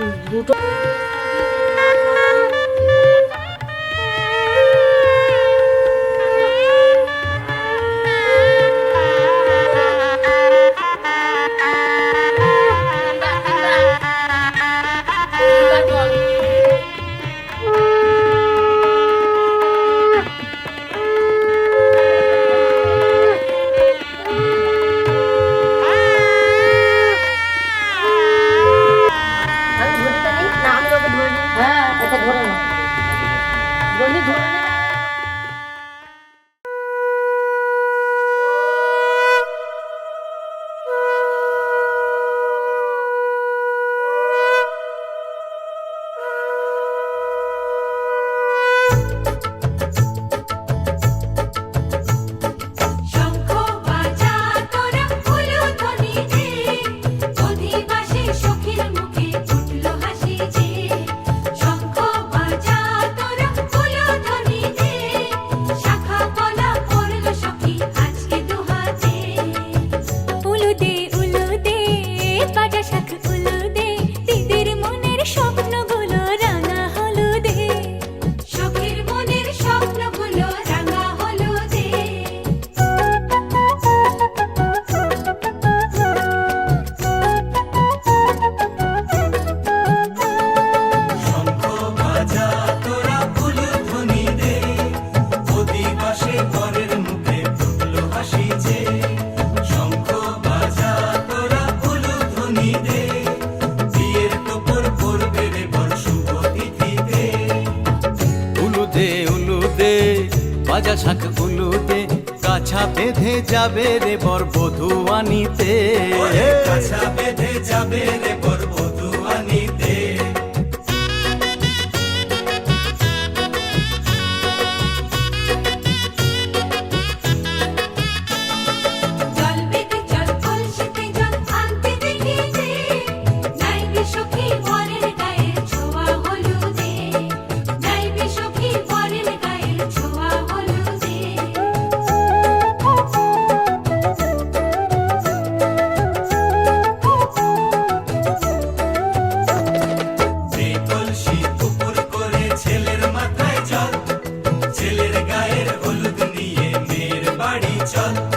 嗯不够 তাজা শাক গুলোতে কাছা বেঁধে যাবে রে বর বধু আনিতে কাছা বেঁধে যাবে রে বর Chan.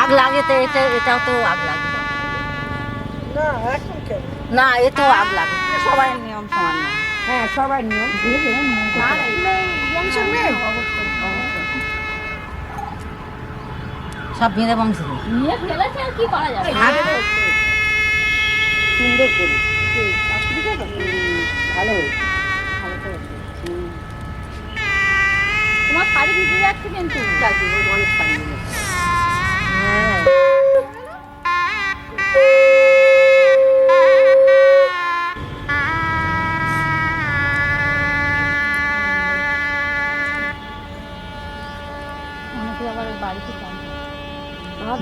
আগ লাগে তো এটা এটাও তো আগ লাগে। না এটাও আগ লাগে। সবাই নিয়ম সমান না। হ্যাঁ সবাই নিয়ম। সব বেঁধে বংশ। হ্যাঁ। সুন্দর তোমার শাড়ি কিন্তু। শাড়ি হ্যাঁ।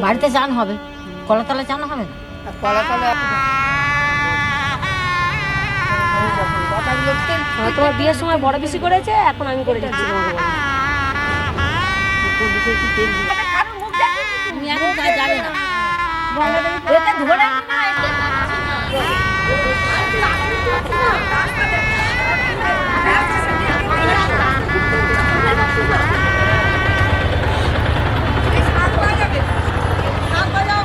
বাড়িতে চান হবে। কলাতলা চান হবে না? তোমার বিয়ের সময় বড় বেশি করেছে এখন আমি করে যাচ্ছি ধরে 안 걸려.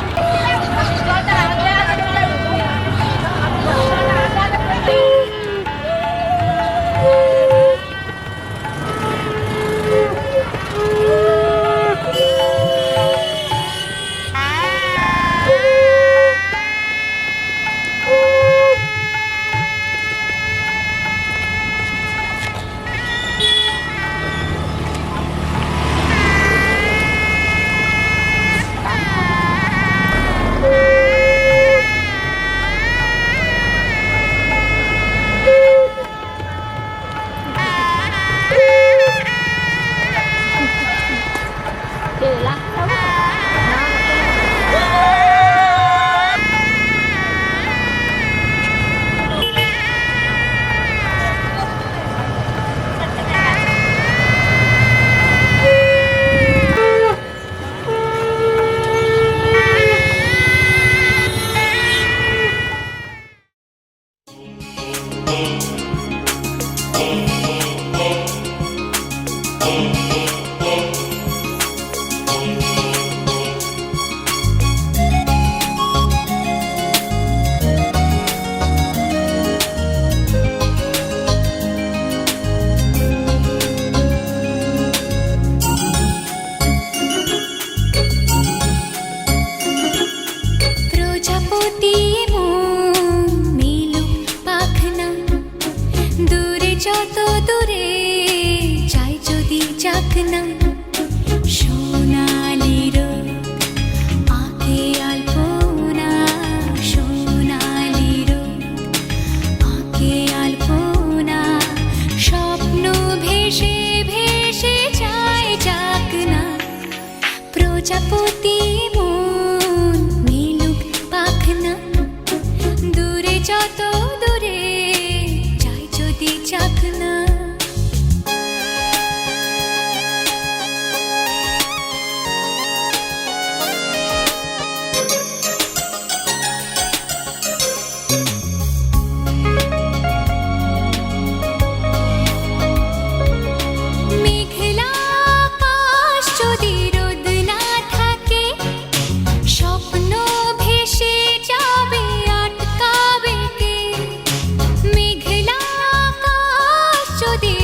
যদি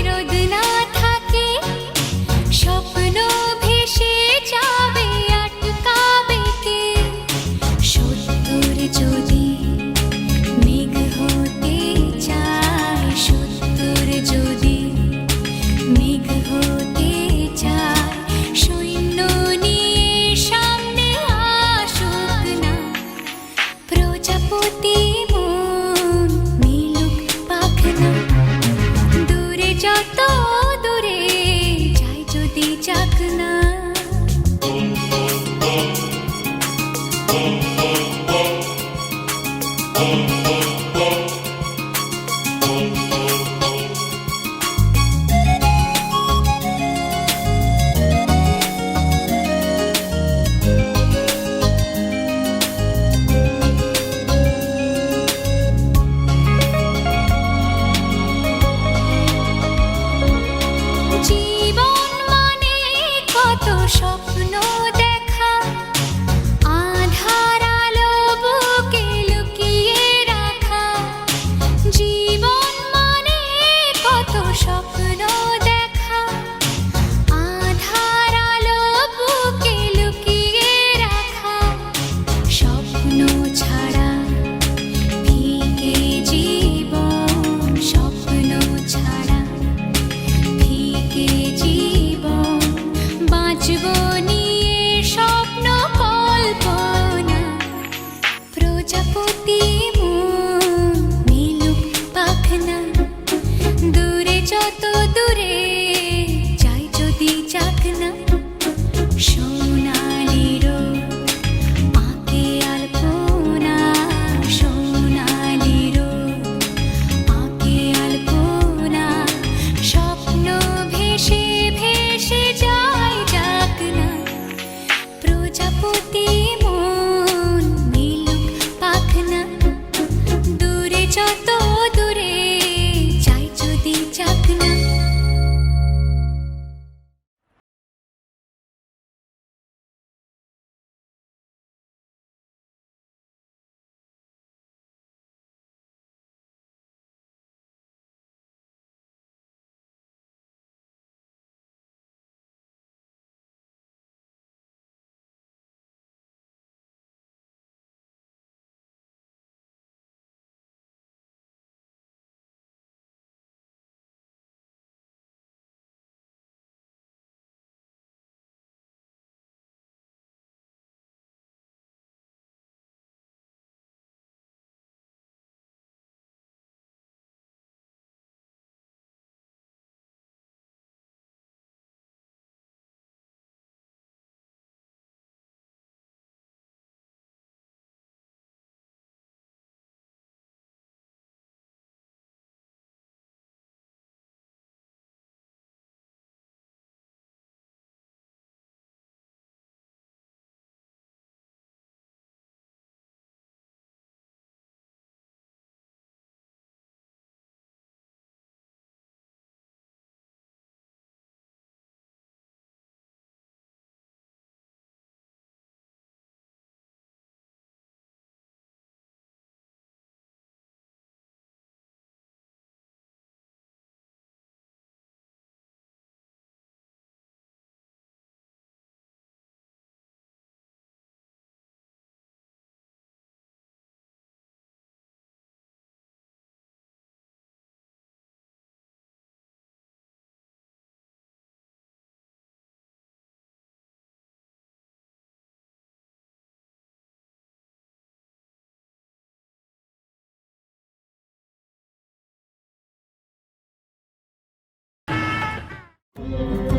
সমারোহে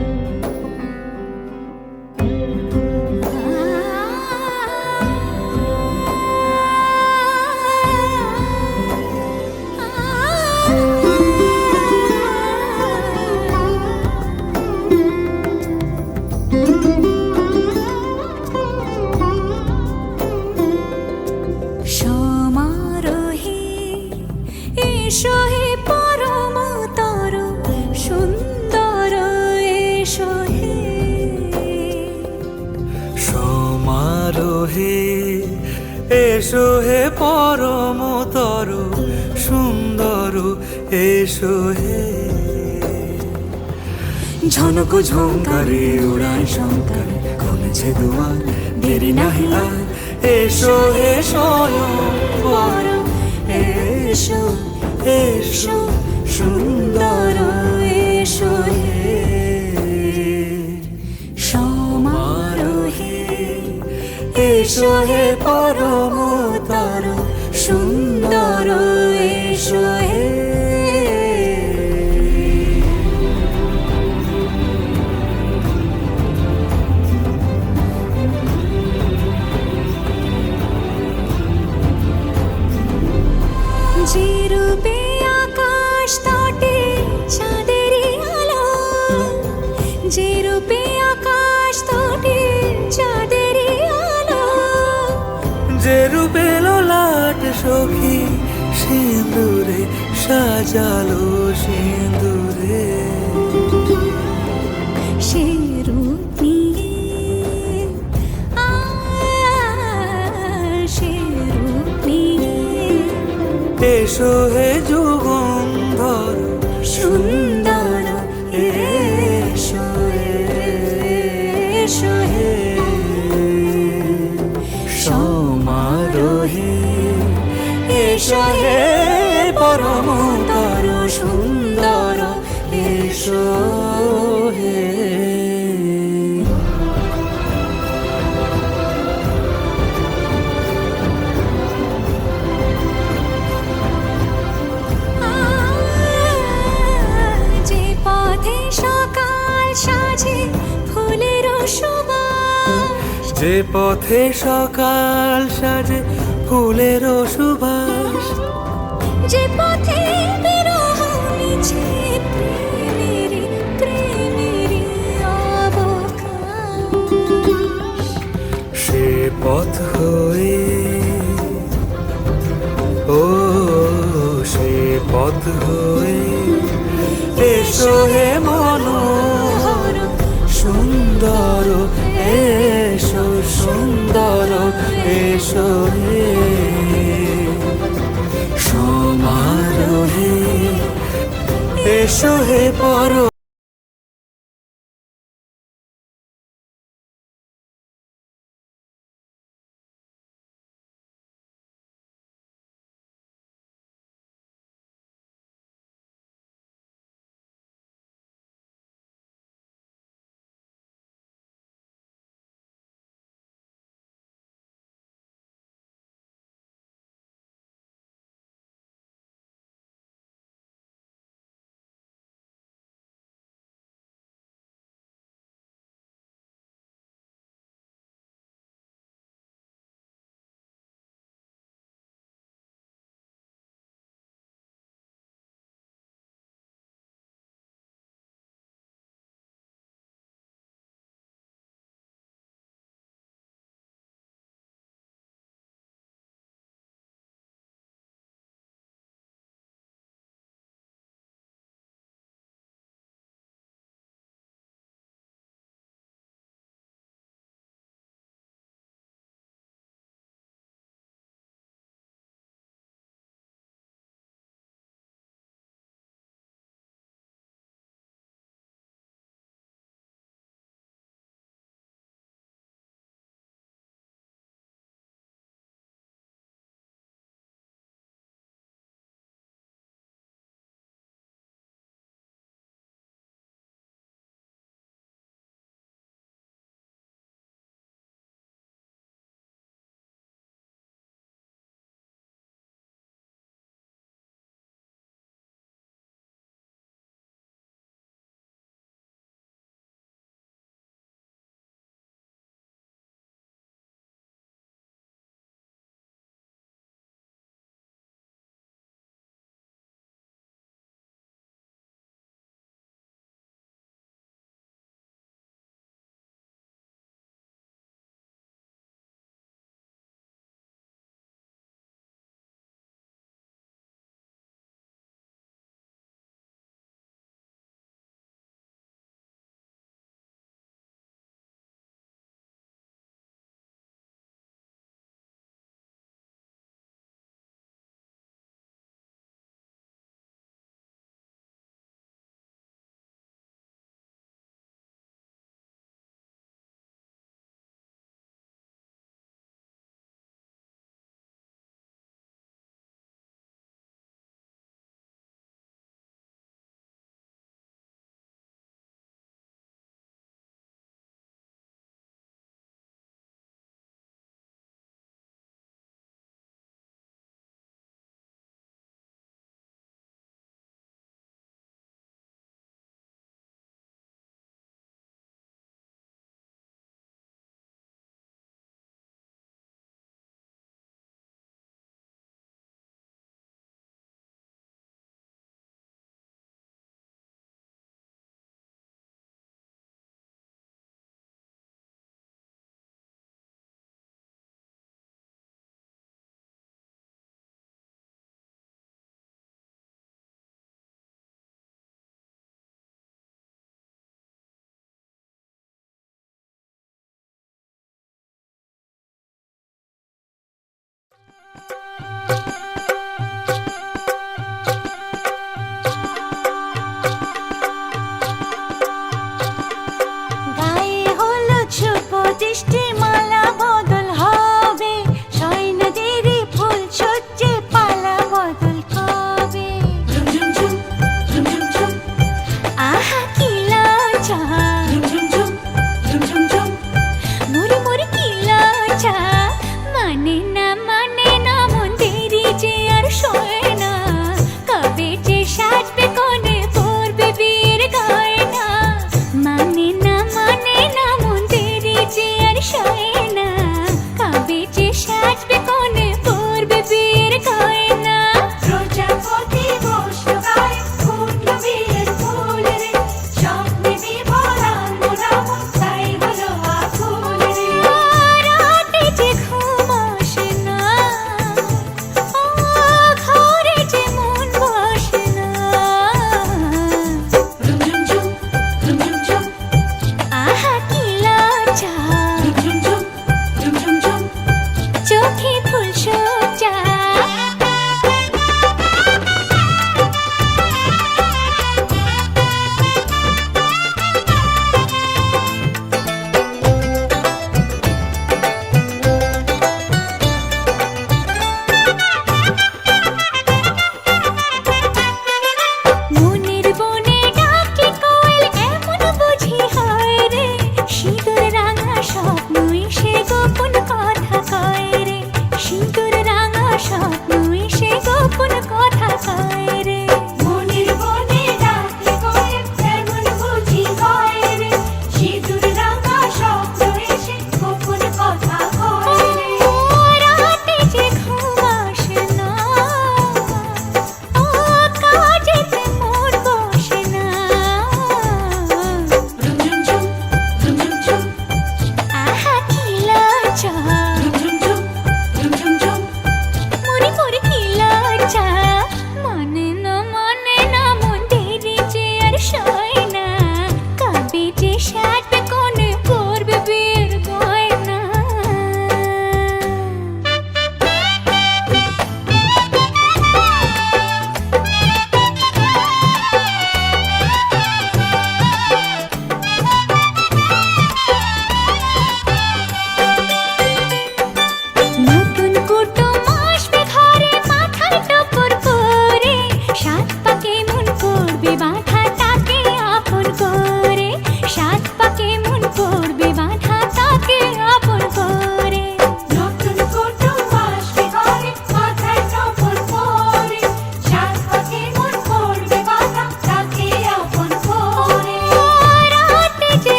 ঝঙ্কারে উড়ায় শঙ্কার খুলেছে দুয়ার, দেরি নাহি আর। এসো স্বয়ং এসো এসো, সুন্দর, এসো সমারোহে, এসো হে সাজালো সিঁদুরে সে রূপ নিয়ে সে রূপ নিয়ে এসো হে যুগন্ধর সুন্দর এসো এসো হে। সমারোহে এসো পথে সকাল সাজে ফুলের সুবাস পরো পর